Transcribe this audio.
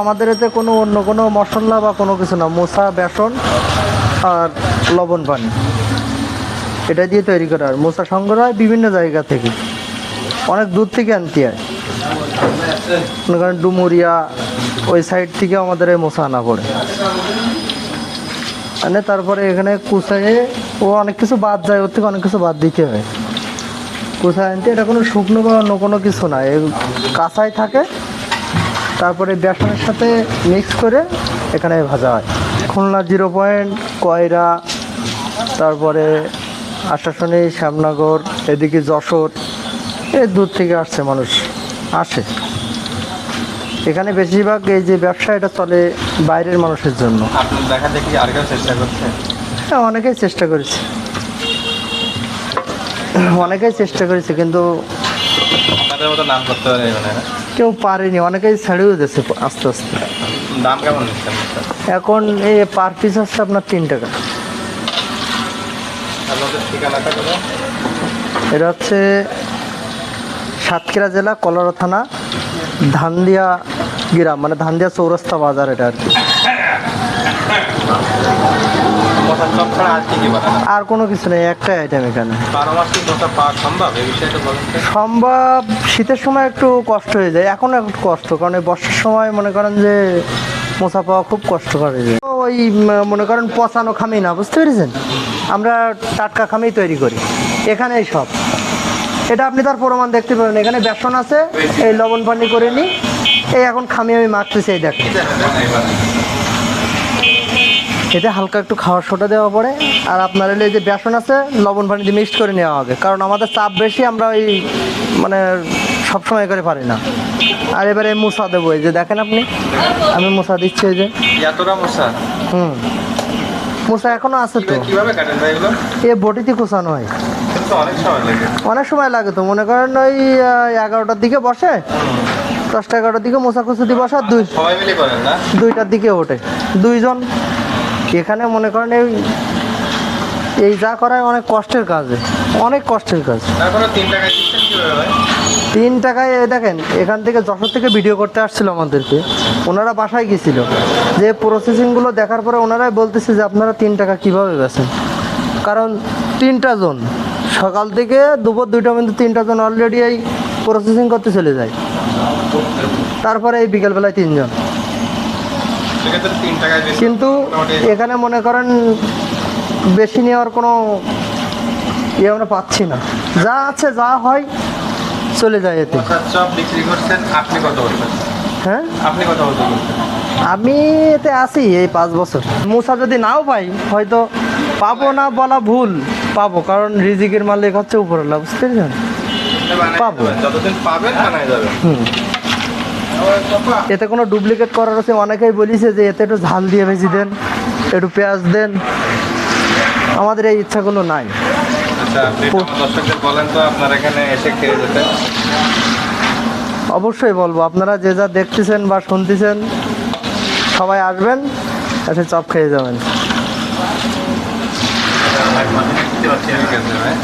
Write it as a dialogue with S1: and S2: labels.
S1: আমাদের এতে কোনো অন্য কোনো মশলা বা কোনো কিছু না, মোসা, বেসন আর লবণ পানি। এটা দিয়ে তৈরি করা হয়। মোসা সংগ্রহ হয় বিভিন্ন জায়গা থেকে। অনেক দূর থেকে আনতে হয়। মনে করেন ডুমুরিয়া, ওই সাইড থেকে আমাদের এই মোসা আনা পড়ে। মানে তারপরে এখানে কুচাইয়ে ও অনেক কিছু বাদ যায়, ওর থেকে অনেক কিছু বাদ দিতে হয়। কুচাই আনতে, এটা কোনো শুকনো বা অন্য কোনো কিছু না। কাঁচাই থাকে তারপরে বেসনের সাথে মিক্স করে এখানে ভাজা হয়। খুলনা জিরো পয়েন্ট কয়রা তারপরে আশাশনি শ্যামনগর এদিকে যশোর এই দূর থেকে আসছে মানুষ আসে। এখানে বেশিরভাগ এই যে ব্যবসা এটা চলে বাইরের মানুষের জন্য।
S2: দেখা দেখি আর কেউ চেষ্টা করছে।
S1: হ্যাঁ অনেকেই চেষ্টা করেছে। অনেকেই চেষ্টা করেছে কিন্তু
S2: আপনাদের মতো নাম করতে পারে?
S1: কেউ পারেনি অনেকেই ছাড়িয়ে দিয়েছে আস্তে আস্তে।
S2: দাম কেমন
S1: এখন এই পার পিস হচ্ছে আপনার তিন টাকা। এটা হচ্ছে সাতক্ষীরা জেলা কলারা থানা ধানদিয়া গ্রাম মানে ধানদিয়া চৌরাস্তা বাজার এটা আর কি।
S2: আর
S1: কোনো কিছু নেই একটাই আইটেম এখানে।
S2: সম্ভব?
S1: শীতের সময় একটু কষ্ট হয়ে যায় এখন একটু কষ্ট কারণ এই বর্ষার সময় মনে করেন যে মোছা পাওয়া খুব কষ্টকর যায়। তো ওই মনে করেন পচানো খামি না বুঝতে পেরেছেন? আমরা টাটকা খামি তৈরি করি এখানেই সব। এটা আপনি তার প্রমাণ দেখতে পাবেন এখানে বেসন আছে এই লবণ পানি করে নিই এই এখন খামি আমি মাখতেছি এই দেখেন। এতে হালকা একটু খাওয়ার সোটা দেওয়া পড়ে। আর আপনার হলে এই যে বেসন আছে লবণ পানি দিয়ে মিক্সড করে নেওয়া হবে। কারণ আমাদের চাপ বেশি আমরা ওই মানে সবসময় করে পারি না। আর এবারে মুসা দেবো এই যে দেখেন আপনি। আমি মুসা দিচ্ছি এই যে।
S2: এতটা মশা
S1: হুম। মুসা এখনও আছে তো।
S2: কীভাবে কাটেন ভাই এগুলো?
S1: এ বটিতে কুচানো হয়।
S2: অনেক সময় লাগে।
S1: অনেক সময় লাগে তো। মনে করেন ওই এগারোটার দিকে বসে দশটা এগারোটার দিকে মোসা কুচুতি বসা দুই
S2: সবাই মিলে করেন না?
S1: দুইটার দিকে ওঠে। দুইজন এখানে মনে করেন এই এই যা করায় অনেক কষ্টের কাজ অনেক কষ্টের কাজ।
S2: তিন
S1: টাকায় এই দেখেন এখান থেকে যশোর থেকে ভিডিও করতে আসছিল আমাদেরকে। ওনারা বাসায় গেছিল। যে প্রসেসিংগুলো দেখার পরে ওনারাই বলতেছে যে আপনারা তিন টাকা কীভাবে বেছেন কারণ তিনটা জন সকাল থেকে দুপুর দুইটা পর্যন্ত তিনটা জন অলরেডি এই প্রসেসিং করতে চলে যায়। তারপরে এই বিকেলবেলায় তিনজন
S2: সেক্ষেত্রে তিন টাকায় বেশি
S1: কিন্তু এখানে মনে করেন বেশি নেওয়ার কোনো ইয়ে আমরা পাচ্ছি না। যা আছে যা হয় চলে যায় এতে।
S2: আপনি কত
S1: হ্যাঁ?
S2: আপনি কত
S1: আমি এতে আছি এই পাঁচ বছর। মুসা যদি নাও পাই হয়তো পাবো না বলা ভুল পাবো কারণ রিজিকের মালিক হচ্ছে উপরওয়ালা বুঝতে পেরেছেন? পাবো।
S2: যতদিন পাবেন
S1: হুম। এতে কোনো ডুপ্লিকেট করার আছে অনেকেই বলিছে যে এতে একটু ঝাল দিয়ে ভেজি দেন একটু পেঁয়াজ দেন। আমাদের এই ইচ্ছাগুলো নাই।
S2: আচ্ছা আপনি একটু আমার দর্শকদের বলেন তো আপনার এখানে এসে খেয়ে যেতে
S1: অবশ্যই বলব আপনারা যে যা দেখতেছেন বা শুনতেছেন সবাই আসবেন এসে চপ খেয়ে যাবেন।
S2: ভাই।